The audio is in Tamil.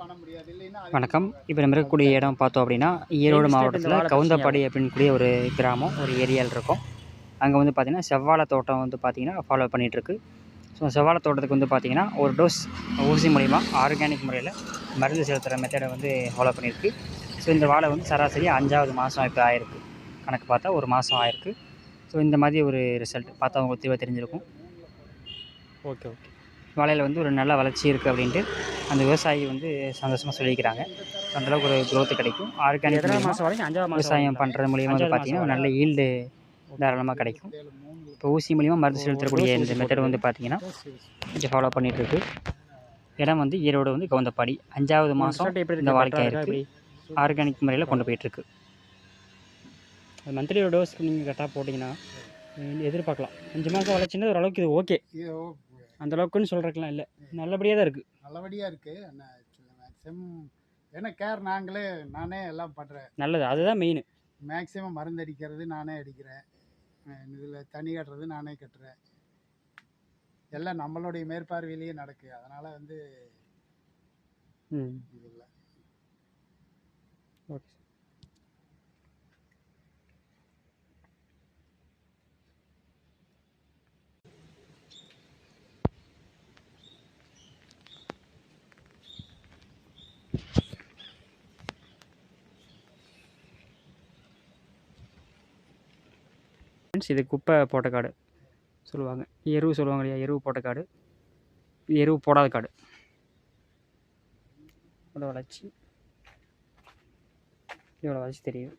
பண்ண முடியாது. இல்லைன்னா வணக்கம். இப்போ நம்ம இருக்கக்கூடிய இடம் பார்த்தோம் அப்படின்னா ஈரோடு மாவட்டத்தில் கவுந்தப்பாடி அப்படின்னு கூடிய ஒரு கிராமம் ஒரு ஏரியாவில் இருக்கும். அங்கே வந்து பார்த்திங்கன்னா செவ்வாழை தோட்டம் வந்து பார்த்திங்கன்னா ஃபாலோ பண்ணிகிட்ருக்கு ஸோ செவ்வாழை தோட்டத்துக்கு வந்து பார்த்திங்கன்னா ஒரு டோஸ் ஊசி மூலிமா ஆர்கானிக் முறையில் மருந்து செலுத்துகிற மெத்தடை வந்து ஃபாலோ பண்ணியிருக்கு ஸோ இந்த வாழை வந்து சராசரி அஞ்சாவது மாதம் இப்போ ஆயிருக்கு. கணக்கு பார்த்தா ஒரு மாதம் ஆயிருக்கு. ஸோ இந்த மாதிரி ஒரு ரிசல்ட் பார்த்தா உங்களுக்கு தெளிவாக தெரிஞ்சிருக்கும். Okay okay. வாழையில் வந்து ஒரு நல்ல வளர்ச்சி இருக்குது அப்படின்ட்டு அந்த விவசாயி வந்து சந்தோஷமாக சொல்லிக்கிறாங்க. அந்தளவுக்கு ஒரு growth கிடைக்கும். ஆர்கானிக் மாதம் வரைக்கும் அஞ்சாவது விவசாயம் பண்ணுறது மூலியமாக வந்து பார்த்தீங்கன்னா நல்ல ஈல்டு தாராளமாக கிடைக்கும். இப்போ ஊசி மூலியமாக மருந்து செலுத்தக்கூடிய இந்த மெத்தட் வந்து பார்த்தீங்கன்னா இங்கே ஃபாலோ பண்ணிகிட்ருக்கு இடம் வந்து ஈரோடு வந்து கவுந்தப்பாடி. அஞ்சாவது மாதம் இந்த இருக்கு? வாழ்க்கை better ஆ இருக்கா இருக்குது ஆர்கானிக் முறையில் கொண்டு போயிட்டுருக்கு. ஒரு டோஸ்க்கு நீங்கள் கரெக்டாக போட்டிங்கன்னா எதிர்பார்க்கலாம். அஞ்சு மாதம் வளர்ச்சின்னா ஓரளவுக்கு இது ஓகே ஐயோ, அந்த அளவுக்குன்னு சொல்கிறதுக்கெலாம் இல்லை. நல்லபடியாக தான் இருக்குது நல்லபடியா இருக்கு. மேக்ஸிமம் ஏன்னா கேர் நாங்களே நானே எல்லாம் பண்றேன். நல்லது. அதுதான் மெயின் மேக்ஸிமம் மருந்து அடிக்கிறது நானே அடிக்கிறேன். இதில் தண்ணி கட்டுறது நானே கட்டுறேன். எல்லாம் நம்மளுடைய மேற்பார்வையிலேயே நடக்கு. அதனால வந்து ம். இது இல்லை. ஓகே ஃப்ரெண்ட்ஸ் இது குப்பை போட்ட காடு சொல்லுவாங்க. எருவு சொல்லுவாங்க இல்லையா? எருவு போட்ட காடு இது எருவு போடாத காடு. இதோட வளர்ச்சி. இதோட வளர்ச்சி தெரியும்